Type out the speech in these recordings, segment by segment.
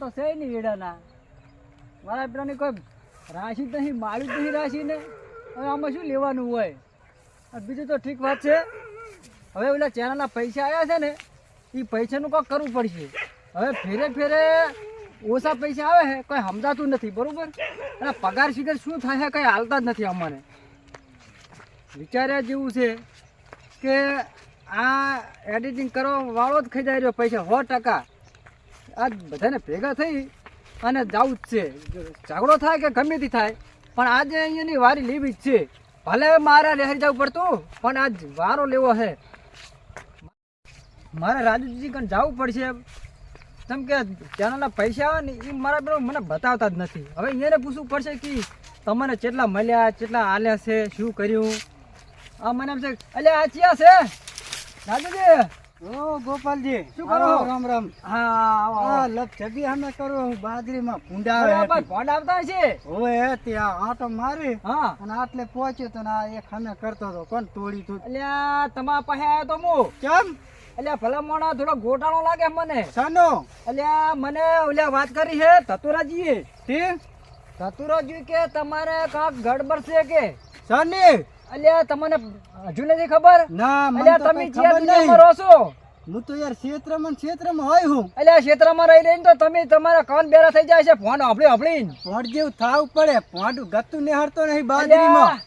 તો છે નહીં વેડાના. મારા પેલાની કોઈ રાશિ જ નહીં, માળી જ નહીં રાશિ ને હવે આમાં શું લેવાનું હોય? બીજું તો ઠીક વાત છે. હવે ઓલા ચેનલના પૈસા આવ્યા છે ને એ પૈસાનું કંઈક કરવું પડશે. હવે ફેરે ફેરે ઓછા પૈસા આવે છે કોઈ સમજાતું નથી, બરાબર? અને પગાર શિગર શું થાય છે કંઈ હાલતા જ નથી અમારે. વિચાર્યા જેવું છે કે આ એડિટિંગ કરવા વાળો જ ખાઈ રહ્યો પૈસા, સો ટકા. આજ બધાને ભેગા થઈ અને જવું જ છે. ઝઘડો થાય કે ગમે તે થાય, પણ આજે અહીંયાની વારી લેવી જ છે. ભલે મારે લહેરી જવું પડતું, પણ આજ વારો લેવો છે મારે રાજુજી કંઈ જવું પડશે કેમ કે ચેનલના પૈસા આવે ને એ મારા પેલો મને બતાવતા જ નથી. હવે એને પૂછવું પડશે કે તમને કેટલા મળ્યા, કેટલા આલ્યા છે, શું કર્યું? આ મને એમ છે અલ્યા આ ચિયા છે? રાજુજી! ઓ ગોપાલજી. શું કરો? રામ રામ. હા આવો. આ અમે કરો હું બાજરીમાં ભૂંડા આવે ભાઈ આવતા છે ઓય ત્યાં આંટો મારી હા. અને આટલે પહોંચ્યો તો ને એક અમે કરતો હતો. કોણ તોડી તું? અલ્યા તમારા પાસે આવ્યો તો હું? કેમ? અલ્યા ભલા મોણા થોડો ગોટાળો લાગે મને. સાનો અલ્યા મને ઓલ્યા વાત કરી છે ધતુરાજીએ. તે? ધતુરાજી કે તમારે કાંક ગડબડ છે કે? સાની અલ્યા તમને હજુ નથી ખબર? ના અલ્યા તમે જ્યાં દુનિયામાં રહો છો. હું તો યાર ક્ષેત્રમાં ક્ષેત્રમાં હોય હું. અલ્યા ક્ષેત્રમાં રહી રહીને તો તમે તમારા કાન બેરા થઈ જાય છે ફોન હફળી હફળી ફોન જેવું થાવ પડે. ફોન ગતું નિહાળતો નહીં બાજરીમાં.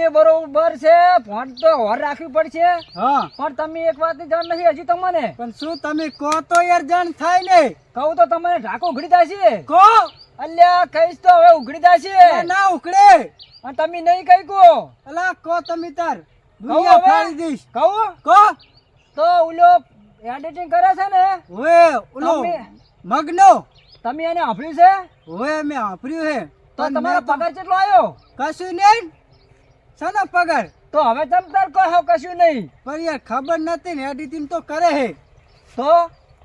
એ બરોબર છે ફોન તો હોર રાખવી પડશે. હા. પણ તમે એક વાત જાણ નથી હજી તમને. પણ શું તમે કહો તો યાર જાણ થાય ને. કહું તો તમને ઢાકો ઉઘડી જાય છે. કહો. અલ્યા કહીશ તો હવે ઉઘડી જાય ના, છે. ના ઉકળે અને તમે નહીં કહી કહો. અલા કહો તમે તાર. દુનિયા? ફાડી દઈશ. કહું? કહો. તો ઓલો એડિટિંગ કરે છે ને? ઓએ ઓલો મગનો. તમે એને સાંભળ્યું છે? ઓએ મેં વાપર્યું હે. તો તમારો પગાર કેટલો આવ્યો? કશું નહીં. શાનો પગાર? તો હવે તમ તાર કહો કશું નહીં. પણ યાર ખબર નથી ને એડિટિંગ તો કરે હે. તો?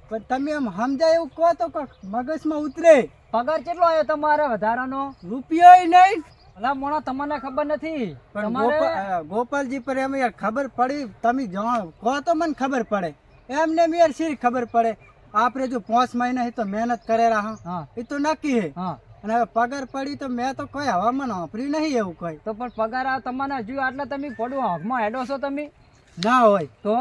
પણ તમે એમ સમજાય એવું કહો તો મગજમાં ઉતરે. પગાર કેટલો આવ્યો તમારે વધારાનો? રૂપિયો નહીં. મોણા તમને ખબર નથી. પણ તમારે ગોપાલજી પર એમ યાર ખબર પડી તમે જાણો કહો તો મને ખબર પડે. એમને એમ યાર શી ખબર પડે. આપણે જો પાંચ મહિના તો મહેનત કરેલા હા. એ તો નક્કી હે. હા. અને હવે પગાર પડી તો મેં તો કોઈ હવામાન વાપર્યું નહીં એવું કોઈ. તો પણ પગાર આ તમારા હજુ આટલા તમે પડો હકમાં હેડો છો તમે? ના હોય. તો?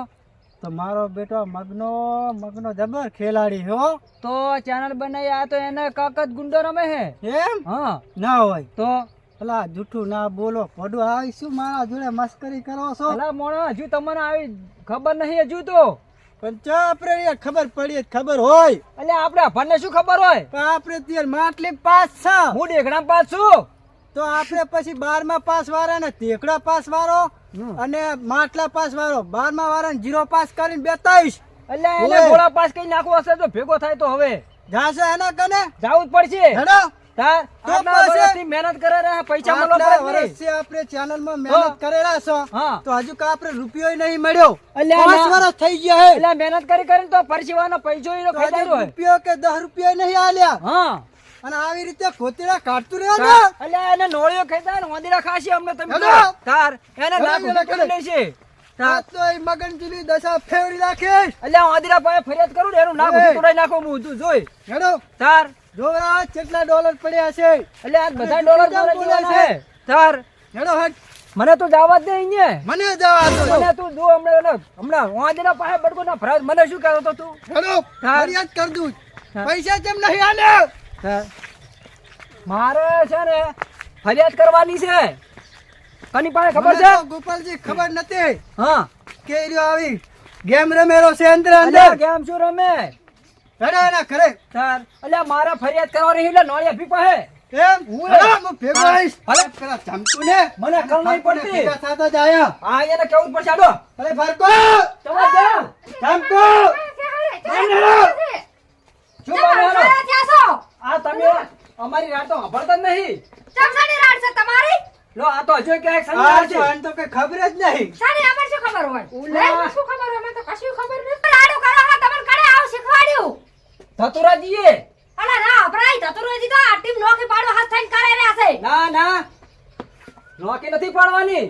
તો મારો બેટો મગનો મગનો જબર ખેલાડી હો તો ચેનલ બનાવી આ તો એને કાકત ગુંડો રમે હે. એમ? હા. ના હોય. તો? પેલા જૂઠું ના બોલો. પડું આવી શું મારા જોડે મસ્કરી કરો છો? અલા મોણા હજુ તમને આવી ખબર નહીં હજુ તો. પણ ચા આપણે ખબર પડી ખબર હોય. એટલે આપણે આપણને શું ખબર હોય? પણ આપણે ત્યારે માટલી પાસ છે. હું ડેઘણા પાસ છું. તો આપણે પછી બારમા પાસ વાળા ને તેકડા પાસ વાળો અને માટલા પાસ વાળો. બારમા વાળા જીરો પાસ કરીને બેતાવીશ એટલે એને ગોળા પાસ કઈ નાખવો હશે તો ભેગો થાય તો હવે. જાશે એના કને? જાવું જ પડશે. હેડો. તાર તો પછી? મહેનત કરે રે પૈસા મળો. વર્ષથી આપણે ચેનલમાં મહેનત કરેલા છો તો હજુ કા આપણે રૂપિયો નહીં મળ્યો? એટલે પાંચ વર્ષ થઈ ગયા હે. એટલે મહેનત કરી કરીને તો પરસીવાનો પૈસો ઈ તો તો ખાઈ રૂપિયો કે 10 રૂપિયા નહીં આલ્યા? હા. અને આવી રીતે ખોતેડા કાઢતું રહ્યો ને? એટલે એને નોળિયો ખાઈ ને વાંદરા ખાશી અમને તમે તાર એને લાખ રૂપિયા લેશે. આ તાર તો મગન જેવી દશા ફેવડી રાખીશ એટલે પાસે ફરિયાદ કરું ને એનું નામ તોડાઈ નાખો હું તું જોઈ. હેડો તાર જોવરા કેટલા ડોલર પડ્યા છે? એટલે આ બધા ડોલર બોલે છે? તાર હેડો હટ. મને તો જવા દે અહીંયા. મને જવા દો. મને તું જો હમણાં હમણાં. વાંદરા પાસે બડકો ના ફરાજ. મને શું કરો તો તું? હેડો ફરિયાદ કર દઉં. પૈસા કેમ નહીં આલ્યા મારે છે ને ફરિયાદ કરવાની છે. કની પાસે ખબર છે? ગોપાલજી ખબર નથી. હા. કે આવી. ગેમ રમેલો છે અંદર અંદર. ગેમ શું રમે? હેડો એના ખરે તાર અલ્યા મારા ફરિયાદ કરવાની એટલે નોળિયા ભી પાસે એમ હું હું ભેગો આવીશ ભલે. પેલા ચમકું ને મને નહીં પડતી. ભેગા થતા જ આયા હા એને કેવું પડશે આડો અરે ફરકો તમારે જાઓ ચમકુ શું બનાવવાનો આ તમે અમારી રાત સાંભળતા જ નહીં લો આ તો હજુ ક્યાંક તો છે તો કઈ ખબર જ નહીં ધતુરાજીએ? ના ના નોકી નથી પાડવાની.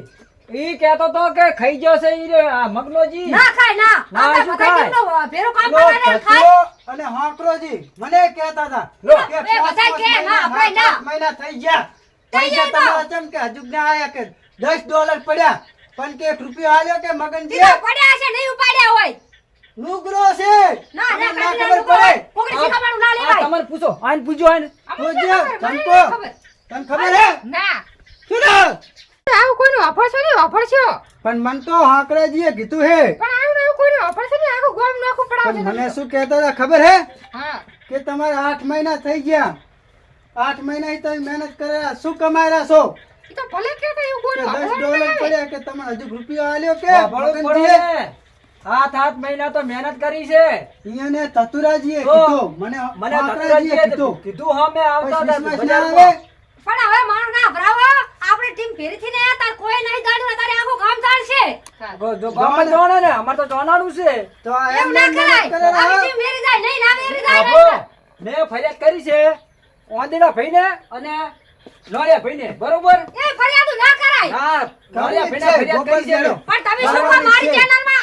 ઈ કહેતો તો કે ખાઈ ગયો છે ઈ આ મગનોજી. ના ખાય ના. ના, શું ખાય? ભેરું કામ કરે ને ખાય. અને હાકરોજી મને કહેતા હતા લો. કે બે પાંચ કે, મહિના, ના, આપણે ના. મહિના થઈ ગયા. થઈ પૈસા ગયા તમારા ચમ કે હજુ ના આયા કે દસ ડોલર પડ્યા. પણ કે એક રૂપિયો આલ્યો કે મગનજી પડ્યા છે નહીં ઉપાડ્યા હોય. નુગરો છે. ના ના તમને ના ખબર. પડે? પોકડી શીખવાડું ના લેવાય. તમને પૂછો. આને પૂછો આને પૂછજો, ચંપો. તને ખબર? હે? ના. શું કોનો ઓફર છે વાપરશો ઓફર છે? પણ મન તો હાંકરાજીએ કીધું હે. પણ આવ ના કોનો ઓફર છે નહીં? આખો ગોમ નાખો પડાવ મને શું કહેતા હતા? ખબર હે? હા. કે તમારે 8 મહિના થઈ ગયા. આઠ મહિના તમે મહેનત કર્યા. શું કમાયા છો? તો ભલે કે તો એવું બોલો 10 ડોલર પડ્યા કે તમે હજુ રૂપિયો આલ્યો કે? વાપરવું પડે. ને. આઠ મહિના તો મહેનત કરી છે. ઈયોને તતુરાજીએ કીધું મને મને હાંકરાજીએ કીધું. કીધું હા મેં આવતા હતા પણ હવે મારું ના ભરાવો આપણે ટીમ ફેરીથી ને તાર કોઈ નહીં ગાડું તારે આખું ગામ જાણશે. જો- જો ગામમાં જવાના. ને અમાર તો જવાનું છે. તો એમ ના કરાય. કરે ટીમ ફેરી જાય નહીં ના ફેરી જાય આપો. ફરિયાદ કરી છે ઓંદીના ભાઈને અને નોળિયા ભાઈને બરોબર? એ ફરિયાદ ના કરાય. હા કરી ભાઈને ફરિયાદ કરી છે પણ તમે શું મારી ચેનલ ચેનલમાં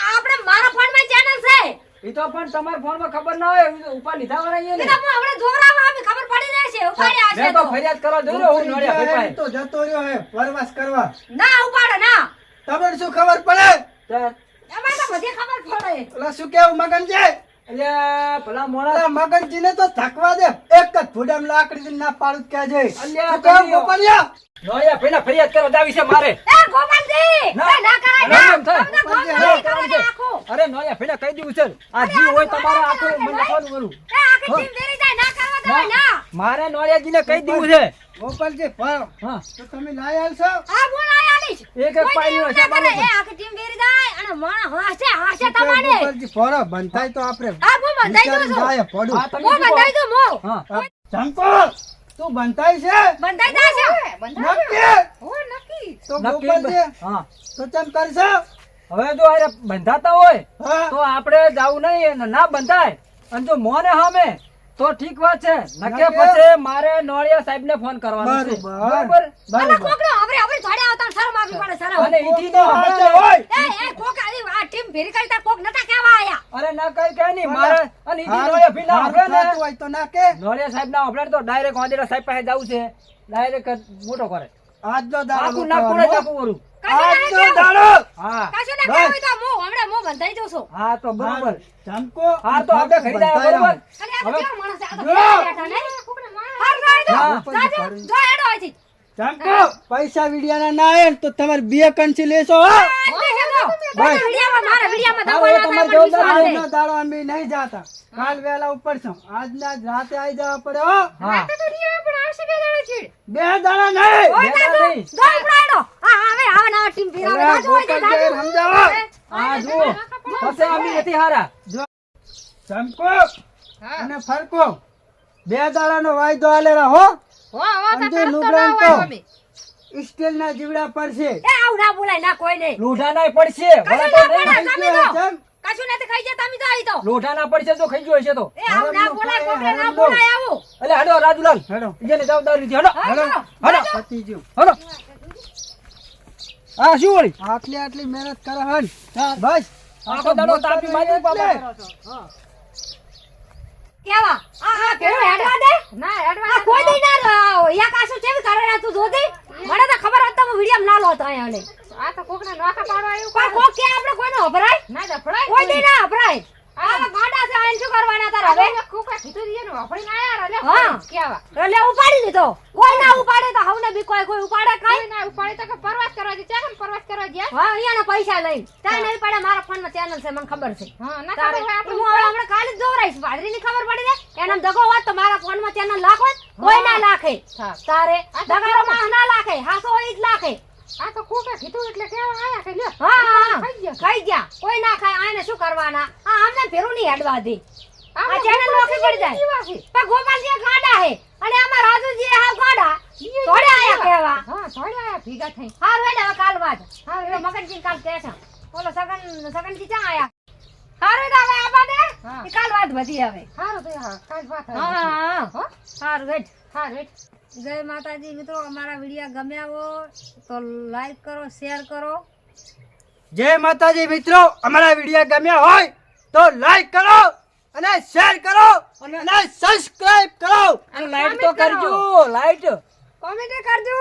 આપણે ફોનમાં ચેનલ છે. ઈ તો પણ તમારા ફોનમાં ખબર ના હોય ઉપર લીધા કીધા ને. હું હમણાં જોરામાં આવી ખબર પડી રહેશે છે ઉપાડી આશે તો તો. ફરિયાદ કરવા જોયો હું નડ્યા ભાઈ તો જતો રહ્યો હે પરવાસ કરવા. ના ઉપાડે ના. તમને શું ખબર પડે? પાસે તો બધી ખબર પડે. ઓલા શું કેવું મગન મગનજી અલ્યા ભલા મોણા મગનજીને તો થકવા દે. એક જ ફૂડામ લાકડી ના પાડું કે જાય અલ્યા. ગોપાલિયા? નોળિયા ભાઈને ફરિયાદ કરવા જાવી છે મારે. એ ગોપાલજી! ના. ના કરાય ના, અરે નોયા ભાઈને કહી દીધું છે. આ જી હોય તમારે આખું મને લખવાનું કરું એ આખી ટીમ ફેરી જાય ના કરવા દેવાય નોળિયાજી ને કહી દેવું છે. ગોપાલજી ફરો. હા. તો તમે લઈ આવશો આ બોલ આયા લીશ એક એક પાણી કોઈ છે ના એ આખી ટીમ વેરી જાય અને માણસ હાસે હાસે તમારે. ગોપાલજી ફરો બંધાય તો આપણે આ હું બંધાય દઉં છું જાય પડું. દઉં હું હા. હા, ચંપો તું બંધાય છે? બંધાઈ જશે નક્કી? ઓ નક્કી. તો ગોપાલજી હા. તો ચમ કરશો? હવે જો અરે બંધાતા હોય તો આપણે જાવું નહીં ના બંધાય. અને જો મોને સામે તો ઠીક વાત છે. નકે? પછી મારે નોળિયા સાહેબ ને ફોન કરવાનો છે. બરાબર. બરોબર? કોકડો હવે હવે થોડે આવતા શરમ આવી પડે શરમ અને ઈથી તો હોય. એ એ કોક આવી આ ટીમ ભેરી કરતા કોક નતા કેવા આયા. અરે ના કઈ કઈ નહીં. મારે અને ઈથી નોળિયા ભી ના આપણે ને હોય તો ના કે. નોળિયા સાહેબ ના આપણે તો ડાયરેક્ટ વાંદેડા સાહેબ પાસે જાવું છે. ડાયરેક્ટ મોટો કરે. આજ જો આખું નાખું ને નાખું વરું. કશું ના આજનો કેવું. દાડો હા કશું ના બસ. તો હું હમણાં હું બંધાઈ જઉં છું હા તો બરોબર ચમકો હા તો આપણે ખરીદાયા બરોબર અને આ તો માણસ આ તો બેઠા બેઠા નહીં? જાય તો. હા. જો હેડો અહીંથી. ચમકો પૈસા વિડિયાના ના આવે તો તમારે બે કંચી લેશો હા અહીંથી હેડો. બસ. મારા વિડીયામાં- મારા વિડીયામાં હા, દગો એ ના તમારી થાય જવાબદારી પણ વિશ્વાસ આજનો દાડો અમે નહીં જાતા. કાલ વેલા ઉપર છો. આજના જ રાતે આવી જવા પડે હો. હા. તો નહીં આવે, પણ આવશે બે દાડા નો નહીં. સમજાવો. જુઓ. પછી અમે નથી હારા. ચમકો અને ફરકો. બે વાયદો આલેરા રહો હો હો તો. તો નુબરાન ના જીવડા પડશે. એ આવ ના બોલાય ના કોઈ નહીં લોઢા ના પડશે. વળા તો નહીં. તમે ખાઈ તો. કશું નથી ખાઈ જતા તમે તો આવી તો. લોઢા ના પડશે તો ખાઈ ગયો હશે તો. એ આવ ના બોલાય કોકરે ના બોલાય આવો. એટલે હાલો રાજુલાલ. હેડો જેને જવાબદારી લીધી હાલો. હા, હેડો ચાલો. હાલો. પતી ગયું હાલો. હા શું વળી? આટલી આટલી મહેનત કરો હન. બસ. આખો દાડો તાપી મારી બાબા કેવા? આ આ પેલું હેડવા દે? ના આ કોઈ દી ના. યા કાશું કેવી કરે રે તું જોતી? મને તો ખબર હતો હું વિડિયો ના લોત અહીંયા ને આ તો કોકને નોખા પાડવા આવ્યું પણ કોક કે આપણે કોઈનો અભરાય? ના દફડાય કોઈ દી ના અભરાય. આ ગાડા છે આને શું કરવાના તાર? હવે? હવે કીધું દીએ ને વાપરીને આયા રે હા. કેવા એટલે ઉપાડી દીધો કોઈ ના ઉપાડે તો હવને બી કોઈ કોઈ ઉપાડે કોઈ. ના ઉપાડે તો કે પરવાસ કરવા દી ચાલ પરવાસ કરવા હા. અહીંયાના પૈસા લઈ ત્યાં નહીં પડે મારા ફોનમાં ચેનલ છે મને ખબર છે. હા ના ખબર હોય આપણે હમણાં કાલે જ દોરાઈશ ભાદરીની ખબર પડી જાય. એનામ દગો હોત તો મારા ફોનમાં ચેનલ લાખો કોઈ ના લાખે. તારે દગારો માણસ ના લાખે હાસો હોય જ લાખે. આ તો કોકા કીધું એટલે કેવા આયા કે લ્યો હા ખાઈ ગયા. ખાઈ ગયા. કોઈ ના ખાય આને શું કરવાના? આ આમને ફેરું નહીં હેડવા દે. આ ચેનલ નોખી પડી જાય. પણ ગોપાલજી ગાડા હે અને આમાં રાજુજી હા ગાડા. થોડે આયા કેવા? હા થોડે આયા ભેગા થઈ. હાર વેડે હવે કાલ વાત હા, મગનજી કાલ કે છે. ઓલો સગન સગનજી ક્યાં આયા? હાર હવે આબા દે. કાલ વાત વધી હવે. હારું તો હા કાલ વાત હા હા હો. હાર વેડ હા રેટ જય માતાજી મિત્રો અમારા વીડિયો ગમ્યા હોય તો લાઈક કરો શેર કરો. જય માતાજી મિત્રો અમારા વીડિયો ગમ્યા હોય તો લાઈક કરો અને શેર કરો અને સબસ્ક્રાઇબ કરો. અને લાઈક તો કરજો લાઈટ કોમેન્ટ કરજો.